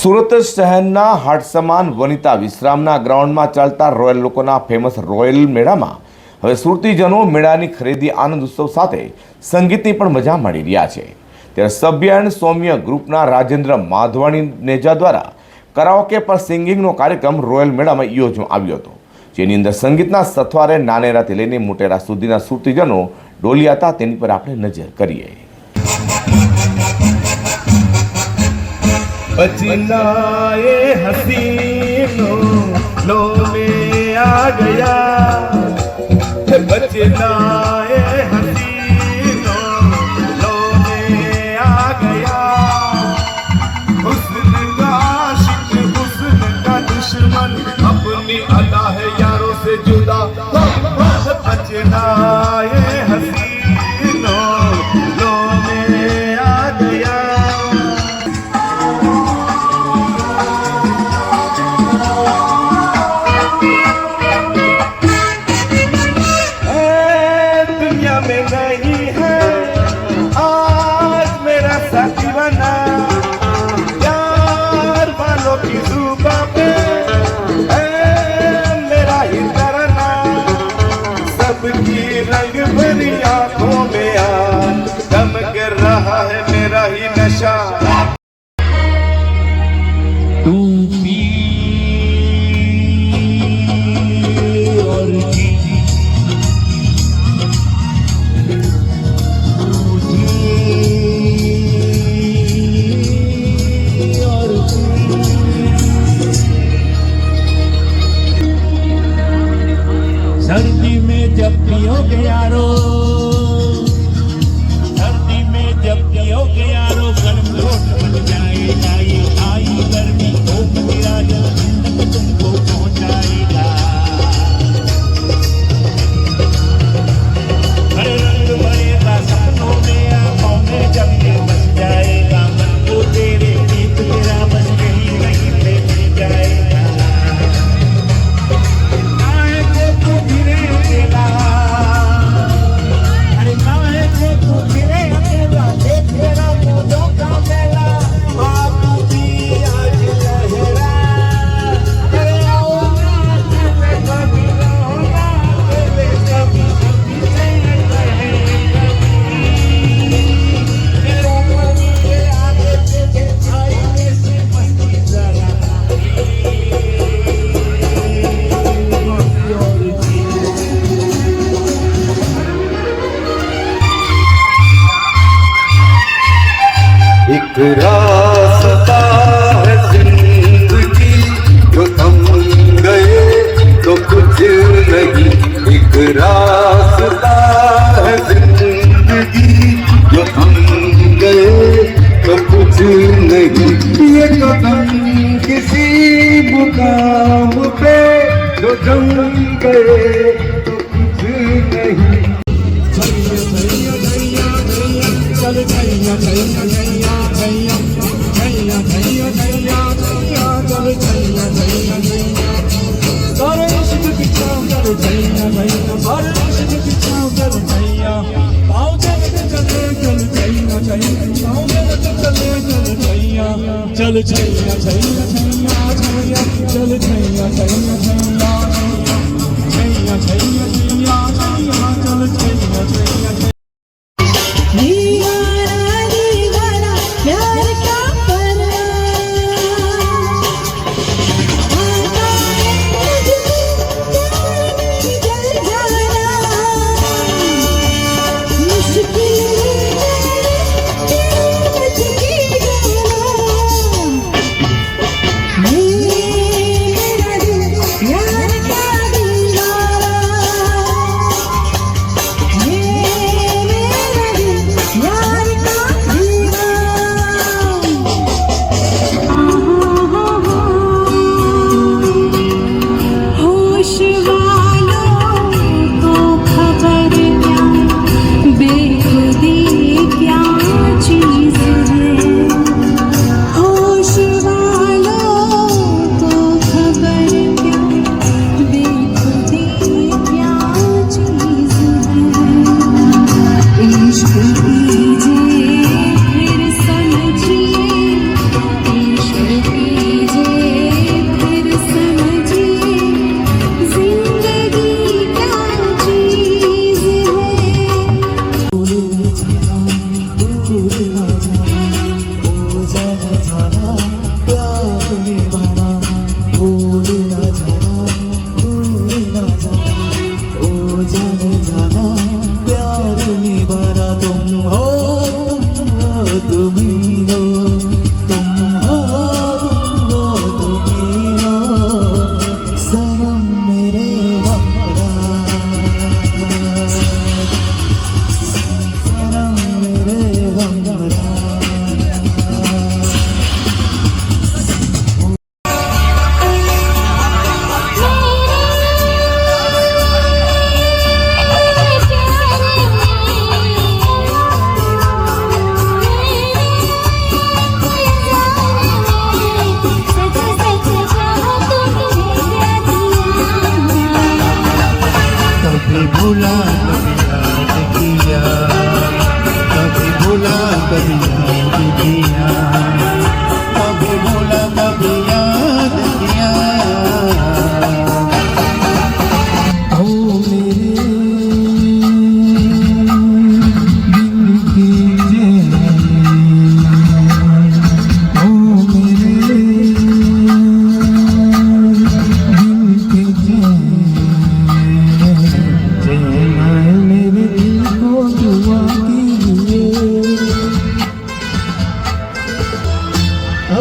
સુરત શહેરના હાટસમાન વનિતા વિશ્રામના ગ્રાઉન્ડમાં ચાલતા રોયલ લોકોના ફેમસ રોયલ મેળામાં હવે સુરતીજનો મેળાની ખરીદી આનંદ ઉત્સવ સાથે સંગીતની પણ મજા માણી રહ્યા છે. ત્યારે સભ્ય સૌમ્ય ગ્રુપના રાજેન્દ્ર માધવાણી નેજા દ્વારા કરાઓકે પર સિંગિંગનો કાર્યક્રમ રોયલ મેળામાં યોજવામાં આવ્યો હતો. જેની અંદર સંગીતના સથવારે નાનેરાથી લઈને મોટેરા સુધીના સુરતીજનો ડોલ્યા હતા તેની પર આપણે નજર કરીએ. बचनाए हसीनों लो में आ गया। बचनाए हसीनों लो में आ गया। हुस्न का आशिक का दुश्मन अपनी अदा है यारों से जुदा। बचनाए Gracias. जो जम गए तो कुछ नहीं चल छैया छैया छैया छैया चल छैया छैया छैया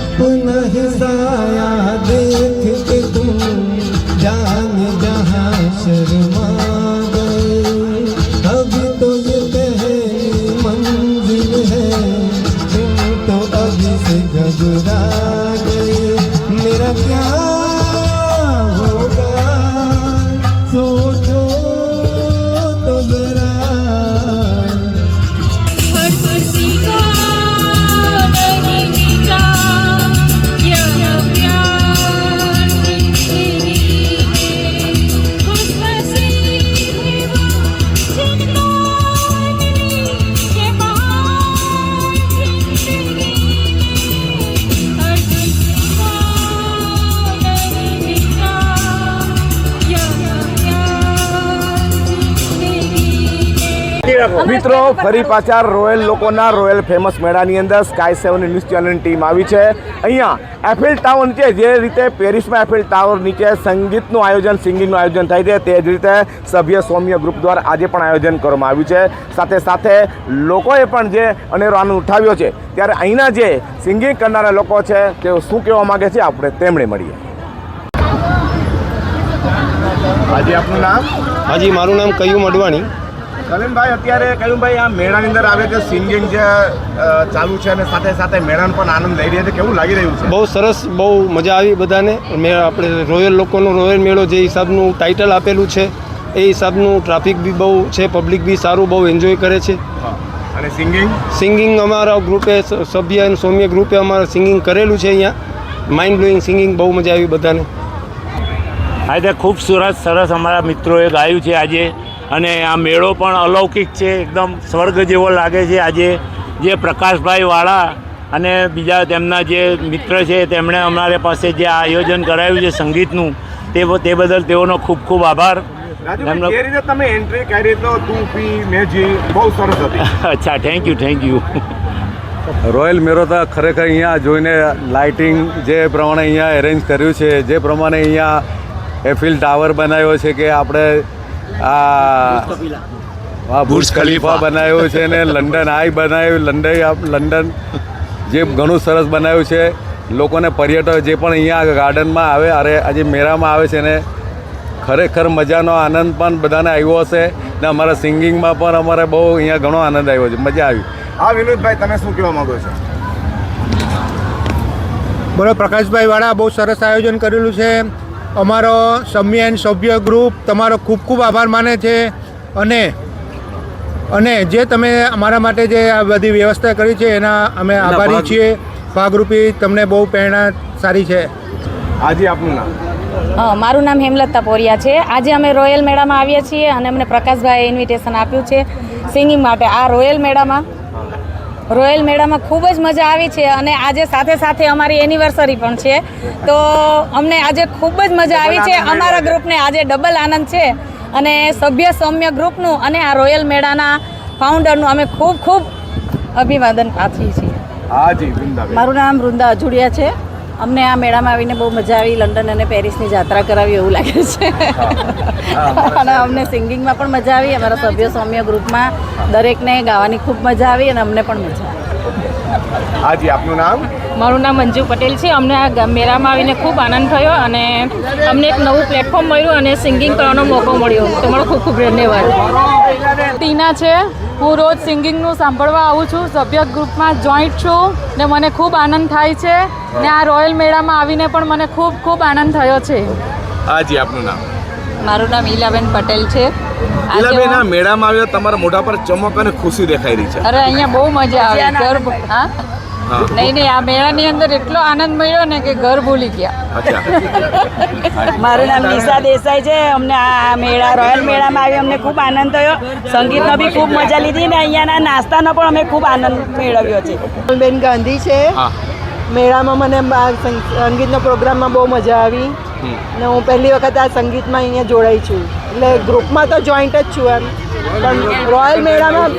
अपना हिस्सा याद મિત્રો ફરી પાછા રોયલ લોકોના રોયલ ફેમસ મેળાની અંદર સ્કાય સેવન ન્યૂઝ ચેનલની ટીમ આવી છે. અહીંયા એફિલ ટાવર નીચે જે રીતે પેરિસમાં એફિલ ટાવર નીચે સંગીતનું આયોજન સિંગિંગનું આયોજન થાય છે તે જ રીતે સભ્ય સૌમ્ય ગ્રુપ દ્વારા આજે પણ આયોજન કરવામાં આવ્યું છે. સાથે સાથે લોકોએ પણ જે અનેરો આનંદ ઉઠાવ્યો છે ત્યારે અહીંના જે સિંગિંગ કરનારા લોકો છે તેઓ શું કહેવા માગે છે આપણે તેમણે મળીએ. આજે આપનું નામ? હાજી મારું નામ કયું મડવાણી કલીનભાઈ અત્યારે કયુંભાઈ આ મેળાની અંદર આવે છે સિંગિંગ જે ચાલુ છે અને સાથે સાથે મેળાનો પણ આનંદ લઈ રહ્યા છે. કેવું લાગી રહ્યું છે? બહુ સરસ બહુ મજા આવી બધાને. મેં આપણે રોયલ લોકોનો રોયલ મેળો જે હિસાબનું ટાઇટલ આપેલું છે એ હિસાબનું ટ્રાફિક બી બહુ છે પબ્લિક બી સારું બહુ એન્જોય કરે છે. અને સિંગિંગ સિંગિંગ અમારા ગ્રુપે સભ્ય અને સૌમ્ય ગ્રુપે અમારે સિંગિંગ કરેલું છે અહીંયા. માઇન્ડ બ્લોઈંગ સિંગિંગ બહુ મજા આવી બધાને. આજે ખૂબ સરસ સરસ અમારા મિત્રોએ ગાયું છે આજે. અને આ મેળો પણ અલૌકિક છે એકદમ સ્વર્ગ જેવો લાગે છે. આજે જે પ્રકાશભાઈ વાળા અને બીજા તેમના જે મિત્ર છે તેમણે અમારે પાસે જે આ આયોજન કરાવ્યું છે સંગીતનું તે તે બદલ તેઓનો ખૂબ ખૂબ આભાર. તમે એન્ટ્રી કરી તો તું પી મેજી? બહુ સરસ હતી. અચ્છા thank you thank you royal મેરો તો ખરેખર અહીંયા જોઈને લાઇટિંગ જે પ્રમાણે અહીંયા એરેન્જ કર્યું છે જે પ્રમાણે અહીંયા એફિલ ટાવર બનાવ્યો છે કે આપણે આ આ બુર્જ ખલીફા બનાવ્યો છે ને લંડન આઈ બનાવ્યું લંડન લંડન જે ઘણું સરસ બનાવ્યું છે. લોકોને પર્યટક જે પણ અહીંયા ગાર્ડનમાં આવે અરે આજે મેળામાં આવે છે ને ખરેખર મજાનો આનંદ પણ બધાને આવ્યો હશે. ને અમારા સિંગિંગમાં પણ અમારે બહુ અહીંયા ઘણો આનંદ આવ્યો છે. મજા આવી. હા વિનોદભાઈ તમે શું કહેવા માંગો છો? બોલો પ્રકાશભાઈ વાળા બહુ સરસ આયોજન કરેલું છે. અમારો સમ્ય એન્ડ સભ્ય ગ્રુપ તમારો ખૂબ ખૂબ આભાર માને છે અને અને જે તમે અમારા માટે જે આ બધી વ્યવસ્થા કરી છે એના અમે આભારી છીએ. ભાગરૂપી તમને બહુ પ્રેરણા સારી છે. આજે આપનું નામ? હા મારું નામ હેમલતા પોરિયા છે. આજે અમે રોયલ મેળામાં આવ્યા છીએ અને અમને પ્રકાશભાઈએ ઇન્વિટેશન આપ્યું છે. સિંગિંગ માટે આ રોયલ મેળામાં રોયલ મેળામાં ખૂબ જ મજા આવી છે અને આજે સાથે સાથે અમારી એનિવર્સરી પણ છે. તો અમને આજે ખૂબ જ મજા આવી છે. અમારા ગ્રુપને આજે ડબલ આનંદ છે. અને સભ્ય સૌમ્ય ગ્રુપનું અને આ રોયલ મેળાના ફાઉન્ડરનું અમે ખૂબ ખૂબ અભિવાદન પાઠવીએ છીએ. મારું નામ વૃંદા અજુડિયા છે. અમને આ મેળામાં આવીને બહુ મજા આવી લંડન અને પેરિસની જાત્રા કરાવી એવું લાગે છે. અને અમને સિંગિંગમાં પણ મજા આવી અમારા સભ્ય સૌમ્ય ગ્રુપમાં દરેકને ગાવાની ખૂબ મજા આવી અને અમને પણ મજા આવી. હાજી આપનું નામ? મારું નામ મંજુ પટેલ છે. અમને આ ગ- મેળામાં આવીને ખૂબ આનંદ થયો અને અમને એક નવું પ્લેટફોર્મ મળ્યું અને સિંગિંગ કરવાનો મોકો મળ્યો. તમારો ખૂબ ખૂબ ધન્યવાદ. ટીના છે. હું રોજ સિંગિંગનું સાંભળવા આવું છું. સભ્ય ગ્રુપમાં જોઈન્ટ છું ને મને ખૂબ આનંદ થાય છે. ને આ રોયલ મેળામાં આવીને પણ મને ખૂબ ખૂબ આનંદ થયો છે. હાજી આપનું નામ. મારું નામ ઈલાબેન પટેલ છે. ઇલાબેન આ મેળામાં આવ્યો તમારા મોઢા પર ચમક અને ખુશી દેખાઈ રહી છે. અરે અહીંયા બહુ મજા આવી. હા. નહીં નહીં આ મેળાની અંદર એટલો આનંદ મળ્યો ને કે ઘર ભૂલી ગયા. મારું નામ નિશા દેસાઈ છે. અમને આ મેળા રોયલ મેળામાં આવી અમને ખૂબ આનંદ થયો. સંગીતનો બી ખૂબ મજા લીધી ને અહીંયાના નાસ્તાનો પણ અમે ખૂબ આનંદ મેળવ્યો છે. બેન ગાંધી છે. મેળામાં મને સંગીતનો પ્રોગ્રામમાં બહુ મજા આવી. ને હું પહેલી વખત આ સંગીતમાં અહીંયા જોડાઈ છું. એટલે ગ્રુપમાં તો જોઈન્ટ જ છું એમ. પણ રોયલ મેળામાં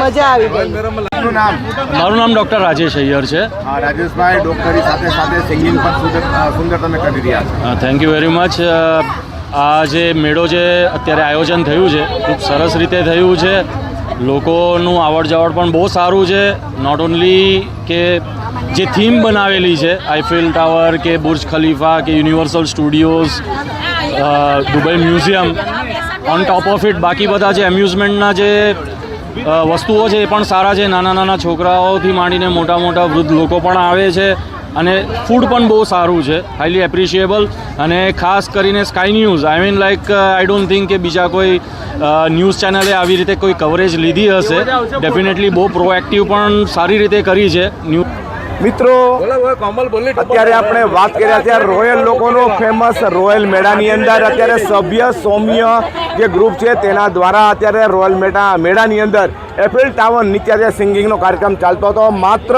મજા આવી ગઈ. આપનું નામ? મારું નામ ડૉક્ટર રાજેશ અય્યર છે. રાજેશભાઈ ડોક્ટરી સાથે સાથે સિંગિંગ પણ સુંદર તમે કરી રહ્યા છો. થેન્ક યુ વેરી મચ આ જે મેળો જે અત્યારે આયોજન થયું છે ખૂબ સરસ રીતે થયું છે. લોકોનું આવડ જાવડ પણ બહુ સારું છે. નોટ ઓન્લી કે જે થીમ બનાવેલી છે આઈફેલ ટાવર કે બુર્જ ખલીફા કે Universal Studios Dubai museum on top of it બાકી બધા જે એમ્યુઝમેન્ટના જે વસ્તુઓ છે એ પણ સારા છે. નાના નાના છોકરાઓથી માંડીને મોટા મોટા વૃદ્ધ લોકો પણ આવે છે અને ફૂડ પણ બહુ સારું છે. હાઈલી એપ્રિશિએબલ અને ખાસ કરીને Sky News I mean like I don't think કે બીજા કોઈ ન્યૂઝ ચેનલે આવી રીતે કોઈ કવરેજ લીધી હશે. ડેફિનેટલી બહુ પ્રોએક્ટિવ પણ સારી રીતે કરી છે. ન્યૂઝ મિત્રો અત્યારે આપણે વાત કરી ત્યારે રોયલ લોકોનો ફેમસ રોયલ મેળાની અંદર. અત્યારે સભ્ય સૌમ્ય જે ગ્રુપ છે તેના દ્વારા અત્યારે રોયલ મેળા મેળાની અંદર એફિલ ટાવર નીચે જે સિંગિંગનો કાર્યક્રમ ચાલતો હતો. માત્ર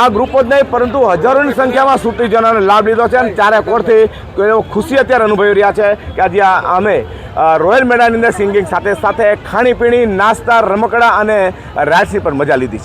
આ ગ્રુપ જ નહીં પરંતુ હજારોની સંખ્યામાં સુટીજનોને લાભ લીધો છે અને ચારે કોરથી તેઓ ખુશી અત્યારે અનુભવી રહ્યા છે કે આજે અમે રોયલ મેળાની અંદર સિંગિંગ સાથે સાથે ખાણીપીણી નાસ્તા રમકડા અને રાઇડ્સની પણ મજા લીધી છે.